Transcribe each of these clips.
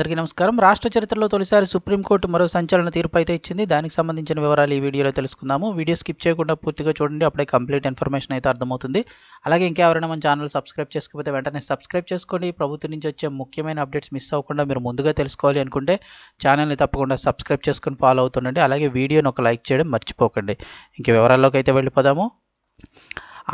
అందరికీ నమస్కారం. రాష్ట్ర చరిత్రలో తొలిసారి సుప్రీంకోర్టు మరో సంచలన తీర్పు అయితే ఇచ్చింది. దానికి సంబంధించిన వివరాలు ఈ వీడియోలో తెలుసుకుందాము. వీడియో స్కిప్ చేయకుండా పూర్తిగా చూడండి. అప్పుడే కంప్లీట్ ఇన్ఫర్మేషన్ అయితే అర్థమవుతుంది. అలాగే ఇంకెవరైనా మన ఛానల్ సబ్స్క్రైబ్ చేసుకోకపోతే వెంటనే సబ్స్క్రైబ్ చేసుకోండి. ప్రభుత్వం నుంచి వచ్చే ముఖ్యమైన అప్డేట్స్ మిస్ అవ్వకుండా మీరు ముందుగా తెలుసుకోవాలి అనుకుంటే ఛానల్ని తప్పకుండా సబ్స్క్రైబ్ చేసుకుని ఫాలో అవుతుండండి. అలాగే వీడియోని ఒక లైక్ చేయడం మర్చిపోకండి. ఇంక వివరాల్లోకి అయితే వెళ్ళిపోదాము.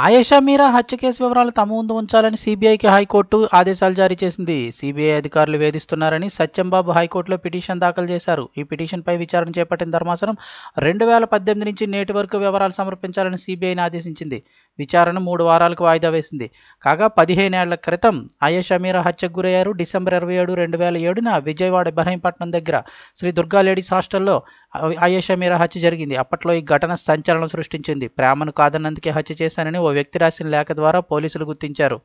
ఆయేషా మీరా హత్య కేసు వివరాలు తమ ముందు ఉంచాలని సిబిఐకి హైకోర్టు ఆదేశాలు జారీ చేసింది. సిబిఐ అధికారులు వేధిస్తున్నారని సత్యంబాబు హైకోర్టులో పిటిషన్ దాఖలు చేశారు. ఈ పిటిషన్పై విచారణ చేపట్టిన ధర్మాసనం రెండు వేల పద్దెనిమిది నుంచి నేటి వరకు వివరాలు సమర్పించాలని సిబిఐని ఆదేశించింది. విచారణ మూడు వారాలకు వాయిదా వేసింది. కాగా పదిహేనేళ్ళ క్రితం ఆయేషా మీరా హత్యకు గురయ్యారు. డిసెంబర్ ఇరవై ఏడు రెండు వేల ఏడున విజయవాడ ఇబ్రహీంపట్నం దగ్గర శ్రీ దుర్గా లేడీస్ హాస్టల్లో ఆయేషా మీరా హత్య జరిగింది. అప్పట్లో ఈ ఘటన సంచలనం సృష్టించింది. ప్రేమను కాదన్నందుకే హత్య చేశానని ఓ వ్యక్తి రాసిన లేఖ ద్వారా పోలీసులు గుర్తించారు.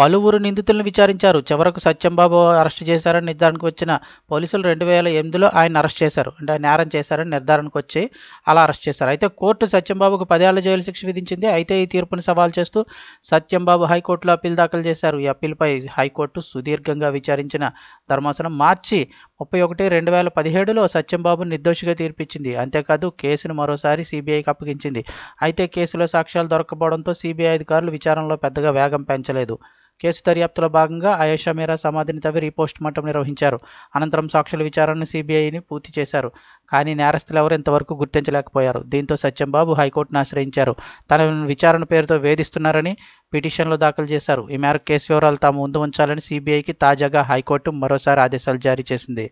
పలువురు నిందితులను విచారించారు. చివరకు సత్యంబాబు అరెస్ట్ చేశారని నిర్ధారణకు వచ్చిన పోలీసులు రెండు వేల ఎనిమిదిలో ఆయన అరెస్ట్ చేశారు. అంటే నేరం చేశారని నిర్ధారణకు వచ్చి అలా అరెస్ట్ చేశారు. అయితే కోర్టు సత్యంబాబుకు పదేళ్ళ జైలు శిక్ష విధించింది. అయితే ఈ తీర్పును సవాల్ చేస్తూ సత్యంబాబు హైకోర్టులో అప్పీల్ దాఖలు చేశారు. ఈ అప్పీల్పై హైకోర్టు సుదీర్ఘంగా విచారించిన ధర్మాసనం మార్చి ముప్పై ఒకటి రెండు వేల పదిహేడులో సత్యంబాబు నిర్దోషిగా తీర్పిచ్చింది. అంతేకాదు కేసును మరోసారి సిబిఐకి అప్పగించింది. అయితే కేసులో సాక్ష్యాలు దొరకపోవడంతో సిబిఐ అధికారులు విచారణలో పెద్దగా వేగం పెంచలేదు. కేసు దర్యాప్తులో భాగంగా ఆయేషా మీరా సమాధిని తవ్వి రీపోస్ట్ మార్టం నిర్వహించారు. అనంతరం సాక్షుల విచారణను సిబిఐని పూర్తి చేశారు. కానీ నేరస్తులు ఎవరు ఇంతవరకు గుర్తించలేకపోయారు. దీంతో సత్యంబాబు హైకోర్టును ఆశ్రయించారు. తన విచారణ పేరుతో వేధిస్తున్నారని పిటిషన్లు దాఖలు చేశారు. ఈ మేరకు కేసు వివరాలు తాము ముందు ఉంచాలని సిబిఐకి తాజాగా హైకోర్టు మరోసారి ఆదేశాలు జారీ చేసింది.